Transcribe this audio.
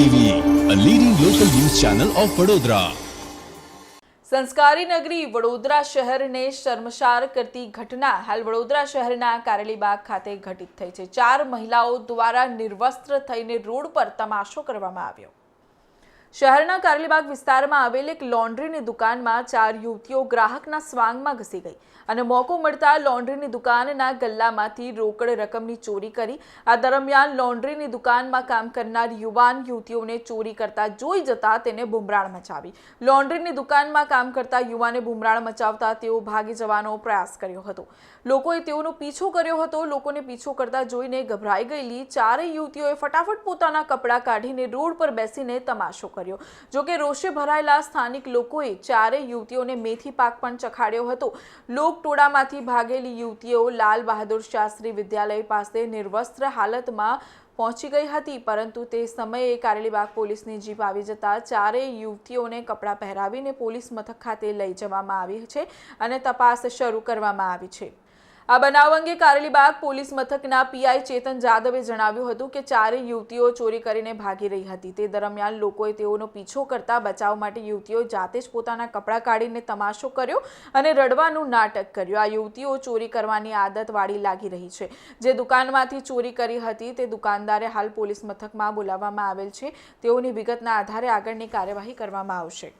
TV a leading local news channel of Vadodara સંસ્કારી નગરી વડોદરા શહેરને શર્મસાર કરતી ઘટના હાલ વડોદરા શહેરના કારેલીબાગ ખાતે ઘટિત થઈ છે. ચાર મહિલાઓ દ્વારા નિર્વસ્ત્ર થઈને રોડ પર તમાશો કરવામાં આવ્યો. શહેરના કારેલીબાગ વિસ્તારમાં આવેલ એક લોન્ડ્રીની દુકાનમાં ચાર યુવતીઓ ગ્રાહકના સ્વાંગમાં ઘસી ગઈ અને મોકો મળતા લોન્ડ્રીની દુકાનના ગલ્લામાંથી રોકડ રકમની ચોરી કરી. આ દરમિયાન લોન્ડ્રીની દુકાનમાં કામ કરનાર યુવાન યુવતીઓને ચોરી કરતા જોઈ જતા તેને બુમરાળ મચાવી. લોન્ડ્રીની દુકાનમાં કામ કરતા યુવાને બુમરાળ મચાવતા તેઓ ભાગી જવાનો પ્રયાસ કર્યો હતો. લોકોએ તેઓનો પીછો કર્યો હતો. લોકોને પીછો કરતા જોઈને ગભરાઈ ગયેલી ચારેય યુવતીઓએ ફટાફટ પોતાના કપડાં કાઢીને રોડ પર બેસીને તમાશો કર્યો. જોકે રોષે ભરાયેલા સ્થાનિક લોકોએ ચારેય યુવતીઓને મેથી પાક પણ ચખાડ્યો હતો. લોકટોળામાંથી ભાગેલી યુવતીઓ લાલ બહાદુર શાસ્ત્રી વિદ્યાલય પાસે નિર્વસ્ત્ર હાલતમાં પહોંચી ગઈ હતી, પરંતુ તે સમયે કારેલીબાગ પોલીસની જીપ આવી જતા ચારેય યુવતીઓને કપડાં પહેરાવીને પોલીસ મથક ખાતે લઈ જવામાં આવી છે અને તપાસ શરૂ કરવામાં આવી છે. આ બનાવ અંગે કારેલીબાગ પોલીસ મથકના પીઆઈ ચેતન જાદવે જણાવ્યું હતું કે ચારેય યુવતીઓ ચોરી કરીને ભાગી રહી હતી. તે દરમિયાન લોકોએ તેઓનો પીછો કરતા બચાવ માટે યુવતીઓ જાતે જ પોતાના કપડાં કાઢીને તમાશો કર્યો અને રડવાનું નાટક કર્યું. આ યુવતીઓ ચોરી કરવાની આદત વાળી લાગી રહી છે. જે દુકાનમાંથી ચોરી કરી હતી તે દુકાનદારે હાલ પોલીસ મથકમાં બોલાવવામાં આવેલ છે. તેઓની વિગતના આધારે આગળની કાર્યવાહી કરવામાં આવશે.